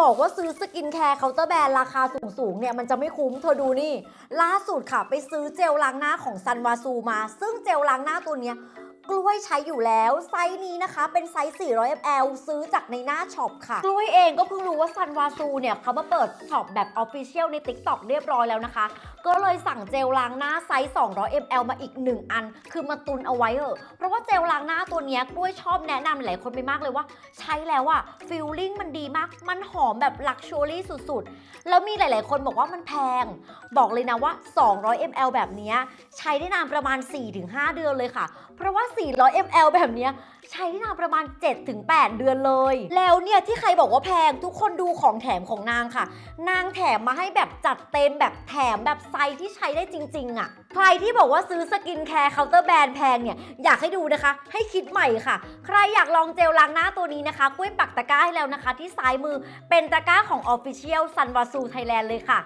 บอกว่าซื้อสกินแคร์เคาน์เตอร์แบรนด์ราคาสูงๆเนี่ยมันจะไม่คุ้มเธอดูนี่ ล่าสุดค่ะไปซื้อเจลล้างหน้าของซันวาซูมา ซึ่งเจลล้างหน้าตัวเนี้ย กล้วยใช้อยู่แล้ว ไซส์นี้นะคะ เป็นไซส์ 400 ml ซื้อจากในหน้าช็อปค่ะ กล้วยเองก็เพิ่งรู้ว่าซันวาซูเนี่ยเขามาเปิดช็อปแบบออฟฟิเชียลใน TikTok เรียบร้อยแล้วนะคะ ก็เลยสั่งเจลล้างหน้าไซส์ 200 ml มาอีก 1 อัน คือมาตุนเอาไว้เถอะเพราะว่าเจลล้างหน้าตัวนี้กล้วยชอบแนะนำหลายคนไปมากเลยว่า ใช้แล้วอะฟิลลิ่งมันดีมาก มันหอมแบบลักชัวรี่สุดๆ แล้วมีหลาย ๆ คนบอกว่ามันแพง บอกเลยนะว่า 200 ml แบบนี้ใช้ได้นานประมาณ 4-5 เดือนเลยค่ะ เพราะว่า400 ml แบบเนี้ยใช้ได้นานประมาณ 7-8 เดือนเลย แล้วเนี่ยที่ใครบอกว่าแพงทุกคนดูของแถมของนางค่ะ นางแถมมาให้แบบจัดเต็มแบบแถมแบบไซส์ที่ใช้ได้จริง ๆอะ ใครที่บอกว่าซื้อสกินแคร์เคาน์เตอร์แบรนด์แพงเนี่ย อยากให้ดูนะคะ ให้คิดใหม่ค่ะ ใครอยากลองเจลล้างหน้าตัวนี้นะคะกุ้ยปักตะกร้าให้แล้วนะคะ ที่ซ้ายมือเป็นตะกร้าของ Official Sun w a s u Thailand เลยค่ะ